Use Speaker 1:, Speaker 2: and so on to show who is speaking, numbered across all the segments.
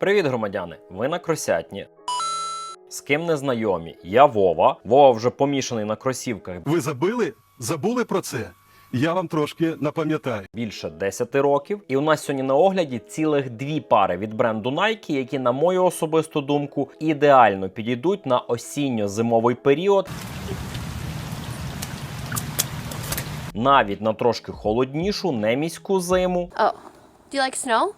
Speaker 1: Привіт, громадяни! Ви на кросятні. З ким не знайомі? Я Вова. Вова вже помішаний на кросівках
Speaker 2: Ви забили? Забули про це? Я вам трошки напам'ятаю.
Speaker 1: більше 10 років. І у нас сьогодні на огляді цілих дві пари від бренду Nike, які, на мою особисту думку, ідеально підійдуть на осінньо-зимовий період. Навіть на трошки холоднішу, не міську зиму.
Speaker 3: Oh, do you like snow?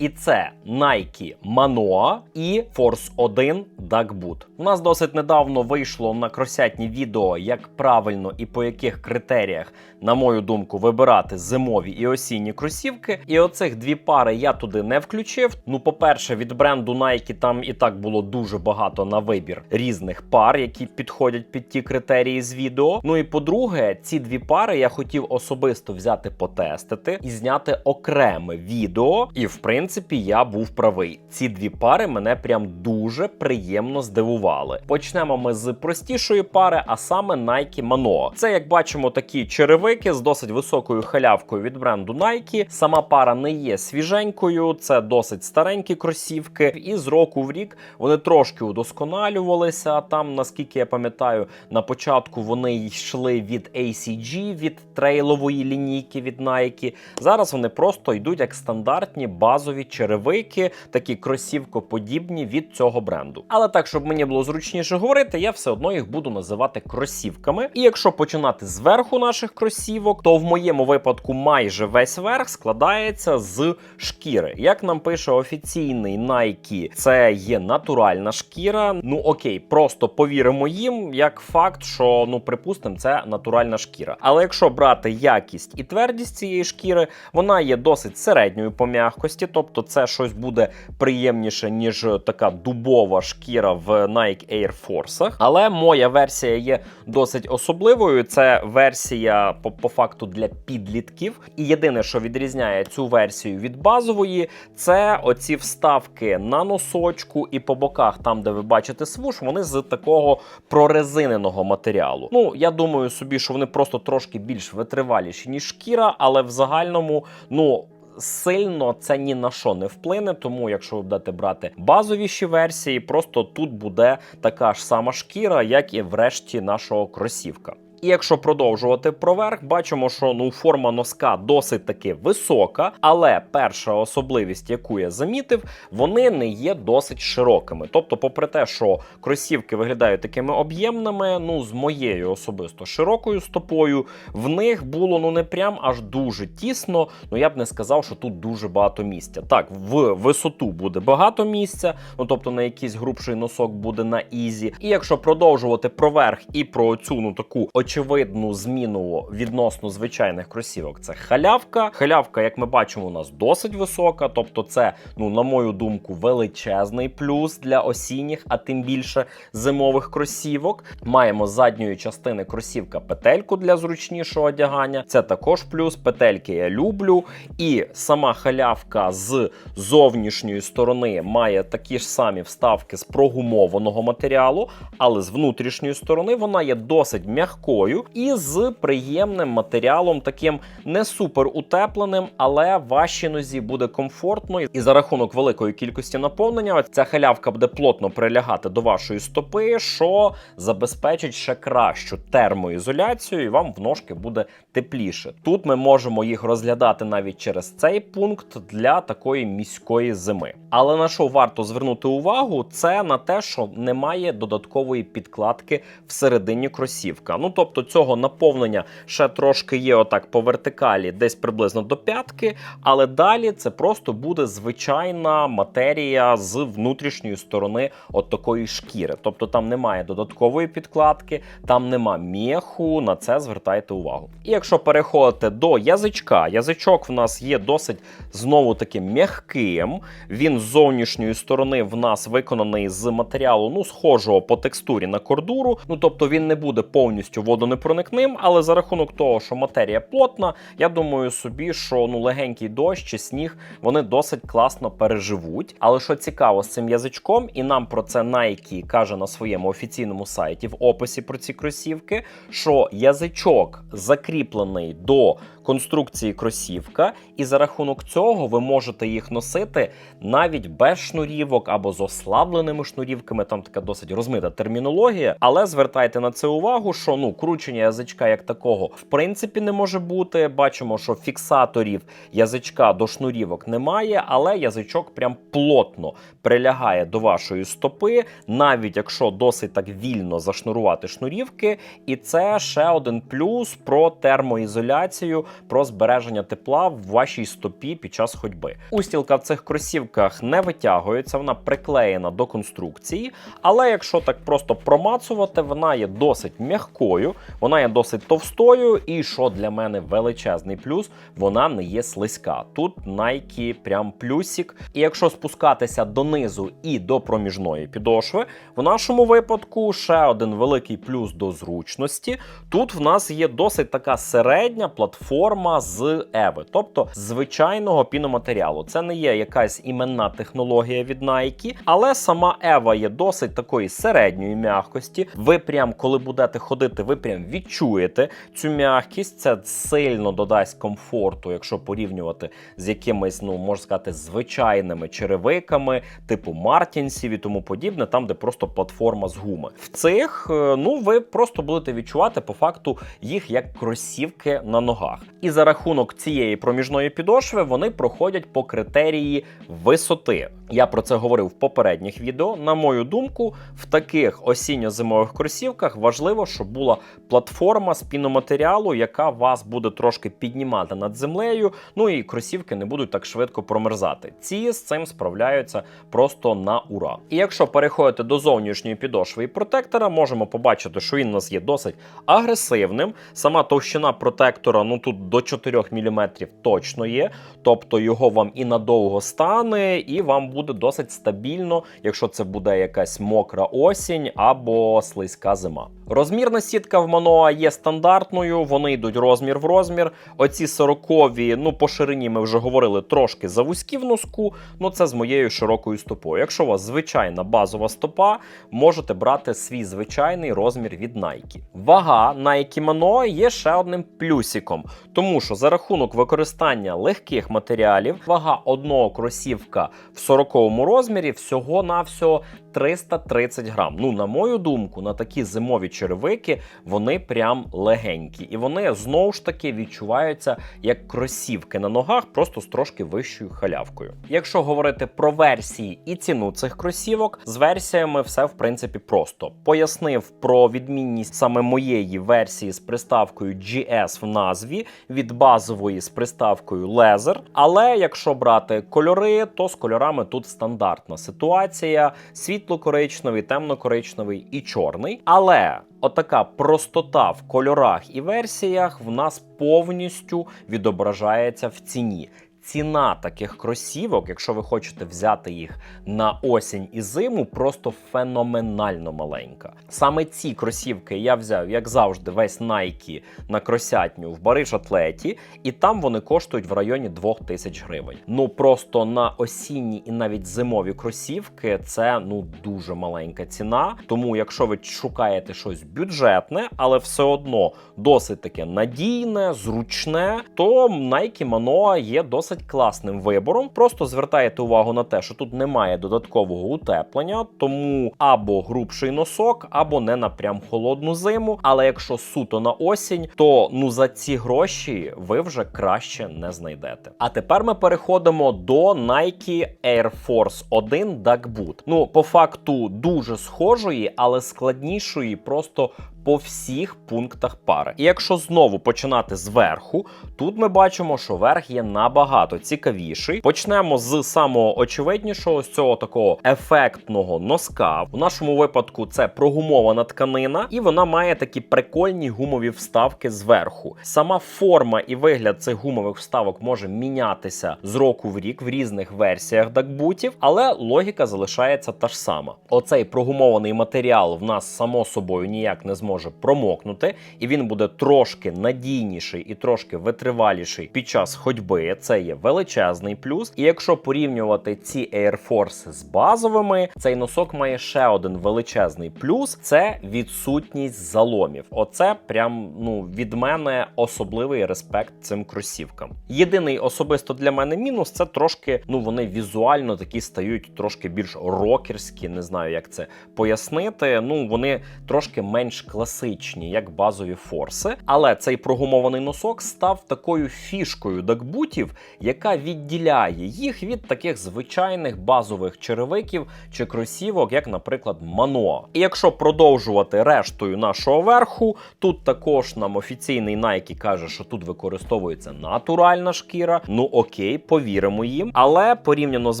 Speaker 1: І це Nike Manoa і Force 1 Duck Boot. У нас досить недавно вийшло на кросятні відео, як правильно і по яких критеріях, на мою думку, вибирати зимові і осінні кросівки. І оцих дві пари я туди не включив. Ну, по-перше, від бренду Nike там і так було дуже багато на вибір різних пар, які підходять під ті критерії з відео. Ну і по-друге, ці дві пари я хотів особисто взяти потестити і зняти окреме відео. І в принципі я був правий. Ці дві пари мене прям дуже приємно здивували. Почнемо ми з простішої пари, а саме Nike Manoa. Це, як бачимо, такі черевики з досить високою халявкою від бренду Nike. Сама пара не є свіженькою, це досить старенькі кросівки. І з року в рік вони трошки удосконалювалися. Там, наскільки я пам'ятаю, на початку вони йшли від ACG, від трейлової лінійки від Nike. Зараз вони просто йдуть як стандартні базові черевики, такі кросівкоподібні від цього бренду. Але так, щоб мені було зручніше говорити, я все одно їх буду називати кросівками. І якщо починати зверху наших кросівок, то в моєму випадку майже весь верх складається з шкіри. Як нам пише офіційний Nike, це є натуральна шкіра. Ну окей, просто повіримо їм як факт, що ну припустимо, це натуральна шкіра. Але якщо брати якість і твердість цієї шкіри, вона є досить середньою по м'якості, тобто це щось буде приємніше, ніж така дубова шкіра в Nike Air Force. Але моя версія є досить особливою. Це версія по, по факту для підлітків. І єдине, що відрізняє цю версію від базової, це оці вставки на носочку і по боках, там де ви бачите свуш, вони з такого прорезиненого матеріалу. Ну я думаю собі, що вони просто трошки більш витриваліші, ніж шкіра, але в загальному, ну. Сильно це ні на що не вплине, тому якщо ви будете брати базовіші версії, просто тут буде така ж сама шкіра, як і в решті нашого кросівка. І якщо продовжувати проверх, бачимо, що ну форма носка досить таки висока, але перша особливість, яку я замітив, вони не є досить широкими. Тобто, попри те, що кросівки виглядають такими об'ємними, ну з моєю особисто широкою стопою, в них було ну не прям аж дуже тісно. Ну я б не сказав, що тут дуже багато місця. Так, в висоту буде багато місця, ну тобто на якийсь грубший носок буде на ізі. І якщо продовжувати проверх і про цю ну таку очевидну зміну відносно звичайних кросівок, це халявка. Халявка, як ми бачимо, у нас досить висока. Тобто, це, ну на мою думку, величезний плюс для осінніх, а тим більше зимових кросівок. Маємо з задньої частини кросівка петельку для зручнішого одягання. Це також плюс. Петельки я люблю. І сама халявка з зовнішньої сторони має такі ж самі вставки з прогумованого матеріалу, але з внутрішньої сторони вона є досить м'якою і з приємним матеріалом, таким не супер утепленим, але вашій нозі буде комфортно. І за рахунок великої кількості наповнення, ця халявка буде плотно прилягати до вашої стопи, що забезпечить ще кращу термоізоляцію, і вам в ножки буде тепліше. Тут ми можемо їх розглядати навіть через цей пункт для такої міської зими. Але на що варто звернути увагу, це на те, що немає додаткової підкладки всередині кросівка. Ну тобто цього наповнення ще трошки є отак по вертикалі, десь приблизно до п'ятки, але далі це просто буде звичайна матерія з внутрішньої сторони от такої шкіри. Тобто там немає додаткової підкладки, там нема мєху, на це звертайте увагу. І якщо переходити до язичка, язичок в нас є досить знову таки м'яким. Він з зовнішньої сторони в нас виконаний з матеріалу, ну, схожого по текстурі на кордуру. Ну тобто він не буде повністю водонепроникним, але за рахунок того, що матерія плотна, я думаю собі, що ну легенький дощ чи сніг вони досить класно переживуть. Але що цікаво з цим язичком, і нам про це Nike каже на своєму офіційному сайті в описі про ці кросівки, що язичок закріплений до конструкції кросівка, і за рахунок цього ви можете їх носити навіть без шнурівок або з ослабленими шнурівками. Там така досить розмита термінологія. Але звертайте на це увагу, що ну кручення язичка як такого в принципі не може бути. Бачимо, що фіксаторів язичка до шнурівок немає, але язичок прям плотно прилягає до вашої стопи, навіть якщо досить так вільно зашнурувати шнурівки. І це ще один плюс про термоізоляцію, про збереження тепла в вашій стопі під час ходьби. Устілка в цих кросівках не витягується, вона приклеєна до конструкції. Але якщо так просто промацувати, вона є досить м'якою, вона є досить товстою, і що для мене величезний плюс, вона не є слизька. Тут Nike прям плюсик. І якщо спускатися донизу і до проміжної підошви, в нашому випадку ще один великий плюс до зручності. Тут в нас є досить така середня платформа з Еви, тобто звичайного піноматеріалу. Це не є якась іменна технологія від Nike, але сама Ева є досить такої середньої м'якості. Ви прям, коли будете ходити, ви прям відчуєте цю м'якість. Це сильно додасть комфорту, якщо порівнювати з якимись, ну можна сказати, звичайними черевиками, типу Мартінсів і тому подібне, там де просто платформа з гуми. В цих е, ну ви просто будете відчувати по факту їх як кросівки на ногах. І за рахунок цієї проміжної підошви вони проходять по критерії висоти. Я про це говорив в попередніх відео. На мою думку, в таких осінньо-зимових кросівках важливо, щоб була платформа з піноматеріалу, яка вас буде трошки піднімати над землею. Ну і кросівки не будуть так швидко промерзати. Ці з цим справляються просто на ура. І якщо переходити до зовнішньої підошви і протектора, можемо побачити, що він у нас є досить агресивним. Сама товщина протектора, ну тут до 4 мм точно є. Тобто його вам і надовго стане, і вам буде досить стабільно, якщо це буде якась мокра осінь або слизька зима. Розмірна сітка в Manoa є стандартною, вони йдуть розмір в розмір. Оці 40-ві, ну по ширині ми вже говорили трошки завузькі в носку, ну це з моєю широкою стопою. Якщо у вас звичайна базова стопа, можете брати свій звичайний розмір від Nike. Вага Nike Manoa є ще одним плюсиком, тому що за рахунок використання легких матеріалів, вага одного кросівка в 40-му розмірі всього-навсього 330 грам. Ну, на мою думку, на такі зимові черевики вони прям легенькі. І вони знову ж таки відчуваються як кросівки на ногах, просто з трошки вищою халявкою. Якщо говорити про версії і ціну цих кросівок, з версіями все в принципі просто. Пояснив про відмінність саме моєї версії з приставкою GS в назві від базової з приставкою Лезер. Але якщо брати кольори, то з кольорами тут стандартна ситуація: світло-коричневий, темно-коричневий і чорний. Але отака простота в кольорах і версіях в нас повністю відображається в ціні. Ціна таких кросівок, якщо ви хочете взяти їх на осінь і зиму, просто феноменально маленька. Саме ці кросівки я взяв, як завжди, весь Nike на кросятню в Бариш Атлеті, і там вони коштують в районі 2000 гривень. Ну просто на осінні і навіть зимові кросівки це ну дуже маленька ціна. Тому, якщо ви шукаєте щось бюджетне, але все одно досить таке надійне, зручне, то Nike Manoa є досить класним вибором. Просто звертаєте увагу на те, що тут немає додаткового утеплення, тому або грубший носок, або не на прям холодну зиму. Але якщо суто на осінь, то ну за ці гроші ви вже краще не знайдете. А тепер ми переходимо до Nike Air Force 1 Duck Boot. Ну, по факту дуже схожої, але складнішої просто по всіх пунктах пари. І якщо знову починати зверху, тут ми бачимо, що верх є набагато цікавіший. Почнемо з самого очевиднішого, з цього такого ефектного носка. В нашому випадку це прогумована тканина, і вона має такі прикольні гумові вставки зверху. Сама форма і вигляд цих гумових вставок може мінятися з року в рік в різних версіях дакбутів, але логіка залишається та ж сама. Оцей прогумований матеріал в нас само собою ніяк не зможе може промокнути, і він буде трошки надійніший і трошки витриваліший під час ходьби. Це є величезний плюс. І якщо порівнювати ці Air Force з базовими, цей носок має ще один величезний плюс: це відсутність заломів. Оце прям ну від мене особливий респект цим кросівкам. Єдиний особисто для мене мінус це трошки, ну вони візуально такі стають трошки більш рокерські, не знаю, як це пояснити. Ну вони трошки менш класичні, як базові форси. Але цей прогумований носок став такою фішкою дакбутів, яка відділяє їх від таких звичайних базових черевиків чи кросівок, як, наприклад, Manoa. І якщо продовжувати рештою нашого верху, тут також нам офіційний Nike каже, що тут використовується натуральна шкіра. Ну окей, повіримо їм. Але порівняно з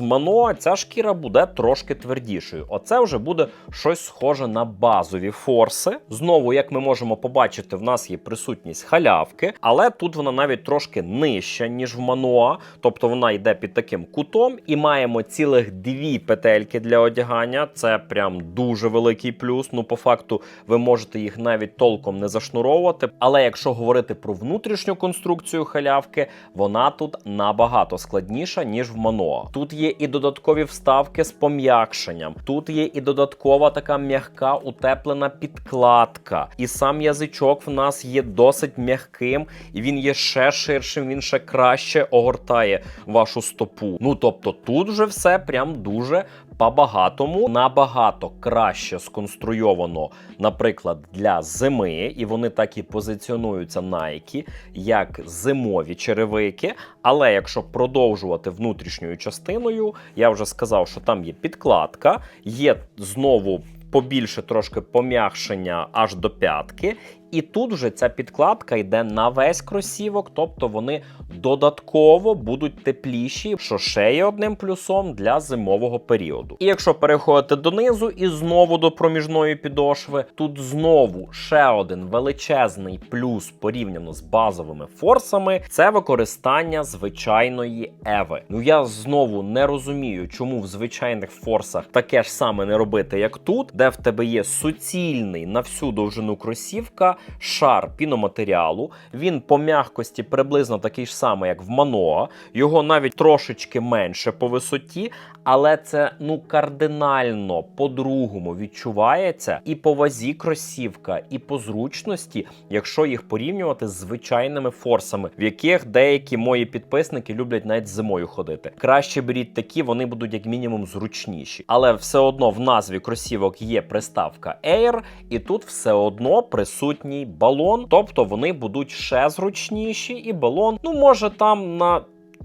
Speaker 1: Manoa, ця шкіра буде трошки твердішою. Оце вже буде щось схоже на базові форси. Знову, як ми можемо побачити, в нас є присутність халявки, але тут вона навіть трошки нижча, ніж в Manoa. Тобто вона йде під таким кутом, і маємо цілих дві петельки для одягання. Це прям дуже великий плюс. Ну, по факту, ви можете їх навіть толком не зашнуровувати. Але якщо говорити про внутрішню конструкцію халявки, вона тут набагато складніша, ніж в Manoa. Тут є і додаткові вставки з пом'якшенням, тут є і додаткова така м'яка утеплена підкладка. І сам язичок в нас є досить м'яким, і він є ще ширшим, він ще краще огортає вашу стопу. Ну тобто тут вже все прям дуже по-багатому, набагато краще сконструйовано, наприклад, для зими, і вони так і позиціонуються Nike, як зимові черевики. Але якщо продовжувати внутрішньою частиною, я вже сказав, що там є підкладка, є знову. Побільше трошки пом'якшення аж до п'ятки, і тут вже ця підкладка йде на весь кросівок, тобто вони додатково будуть тепліші, що ще є одним плюсом для зимового періоду. І якщо переходити донизу і знову до проміжної підошви, тут знову ще один величезний плюс порівняно з базовими форсами це використання звичайної еви. Ну я знову не розумію, чому в звичайних форсах таке ж саме не робити, як тут, де в тебе є суцільний на всю довжину кросівка шар піноматеріалу. Він по м'якості приблизно такий ж самий, як в Manoa. Його навіть трошечки менше по висоті, але це ну кардинально по-другому відчувається і по вазі кросівка, і по зручності, якщо їх порівнювати з звичайними форсами, в яких деякі мої підписники люблять навіть зимою ходити. Краще беріть такі, вони будуть як мінімум зручніші. Але все одно в назві кросівок є приставка Air, і тут все одно присутній балон, тобто вони будуть ще зручніші, і балон, ну може там на.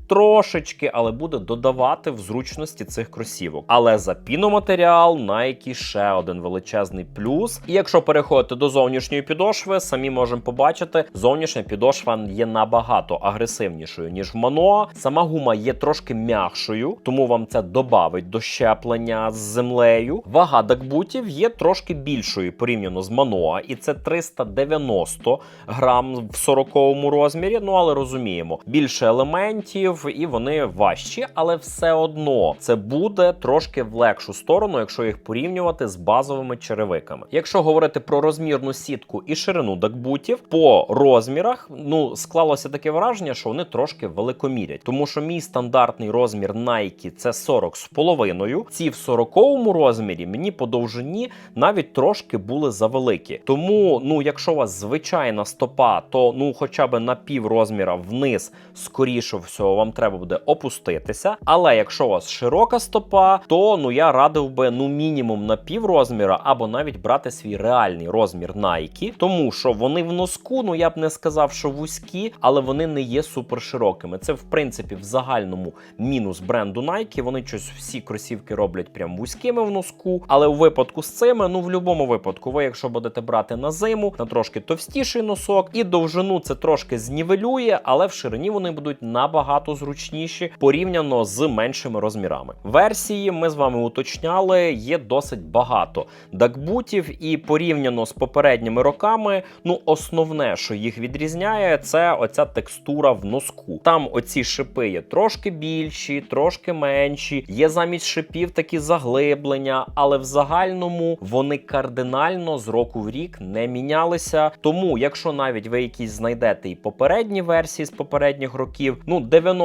Speaker 1: Трошечки, але буде додавати в зручності цих кросівок. Але за піноматеріал Nike ще один величезний плюс. І якщо переходити до зовнішньої підошви, самі можемо побачити, зовнішня підошва є набагато агресивнішою, ніж в Manoa. Сама гума є трошки м'якшою, тому вам це додавить до щеплення з землею. Вага дакбутів є трошки більшою порівняно з Manoa, і це 390 грам в 40 розмірі. Ну але розуміємо, більше елементів і вони важчі, але все одно це буде трошки в легшу сторону, якщо їх порівнювати з базовими черевиками. Якщо говорити про розмірну сітку і ширину дакбутів, по розмірах ну склалося таке враження, що вони трошки великомірять, тому що мій стандартний розмір Nike це 40 з половиною. Ці в 40 розмірі мені по довжині навіть трошки були завеликі. Тому, ну, якщо у вас звичайна стопа, то ну, хоча б на пів розміра вниз, скоріше всього, вам треба буде опуститися. Але якщо у вас широка стопа, то ну я радив би ну мінімум на пів розміра, або навіть брати свій реальний розмір Nike, тому що вони в носку, ну я б не сказав, що вузькі, але вони не є супер широкими. Це в принципі в загальному мінус бренду Nike. Вони щось всі кросівки роблять прям вузькими в носку. Але у випадку з цими, ну в будь-якому випадку, ви, якщо будете брати на зиму, на трошки товстіший носок, і довжину це трошки знівелює, але в ширині вони будуть набагато зручніші порівняно з меншими розмірами. Версії ми з вами уточняли, є досить багато дакбутів, і порівняно з попередніми роками, ну основне, що їх відрізняє, це оця текстура в носку. Там оці шипи є трошки більші, трошки менші. Є замість шипів такі заглиблення, але в загальному вони кардинально з року в рік не мінялися. Тому, якщо навіть ви якісь знайдете і попередні версії з попередніх років, ну 90%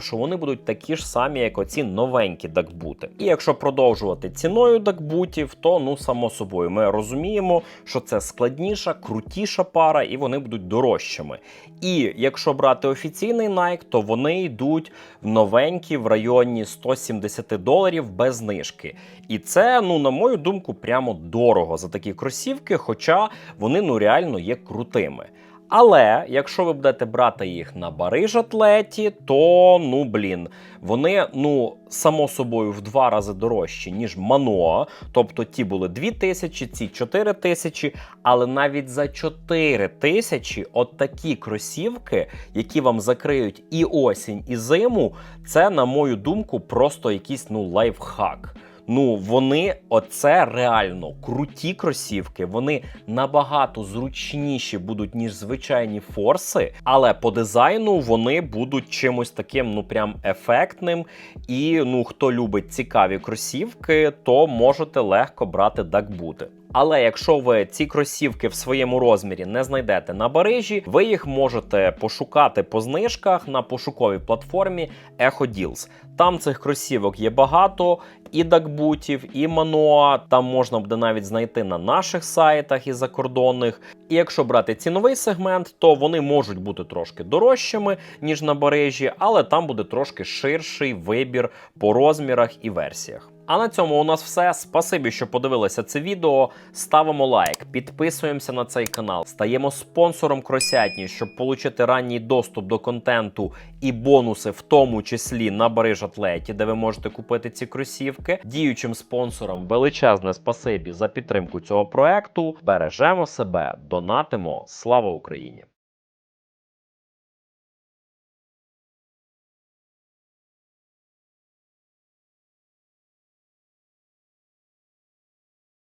Speaker 1: що вони будуть такі ж самі, як оці новенькі дакбути. І якщо продовжувати ціною дакбутів, то ну само собою ми розуміємо, що це складніша, крутіша пара, і вони будуть дорожчими. І якщо брати офіційний Nike, то вони йдуть в новенькі в районі 170 доларів без знижки. І це, ну на мою думку, прямо дорого за такі кросівки, хоча вони ну реально є крутими. Але якщо ви будете брати їх на бариж атлеті, то ну блін, вони ну само собою в два рази дорожчі, ніж Маноа. Тобто ті були 2 тисячі, ці 4 тисячі, але навіть за 4 тисячі от такі кросівки, які вам закриють і осінь, і зиму, це, на мою думку, просто якийсь ну лайфхак. Ну, вони оце реально круті кросівки. Вони набагато зручніші будуть, ніж звичайні форси, але по дизайну вони будуть чимось таким, ну прям ефектним. І ну, хто любить цікаві кросівки, то можете легко брати дакбути. Але якщо ви ці кросівки в своєму розмірі не знайдете на барижі, ви їх можете пошукати по знижках на пошуковій платформі EchoDeals. Там цих кросівок є багато, і дакбутів, і мануа. Там можна буде навіть знайти на наших сайтах і закордонних. І якщо брати ціновий сегмент, то вони можуть бути трошки дорожчими, ніж на барижі, але там буде трошки ширший вибір по розмірах і версіях. А на цьому у нас все. Спасибі, що подивилися це відео. Ставимо лайк, підписуємося на цей канал, стаємо спонсором Кросятні, щоб отримати ранній доступ до контенту і бонуси, в тому числі на Бариж Атлеті, де ви можете купити ці кросівки. Діючим спонсорам величезне спасибі за підтримку цього проекту. Бережемо себе, донатимо. Слава Україні!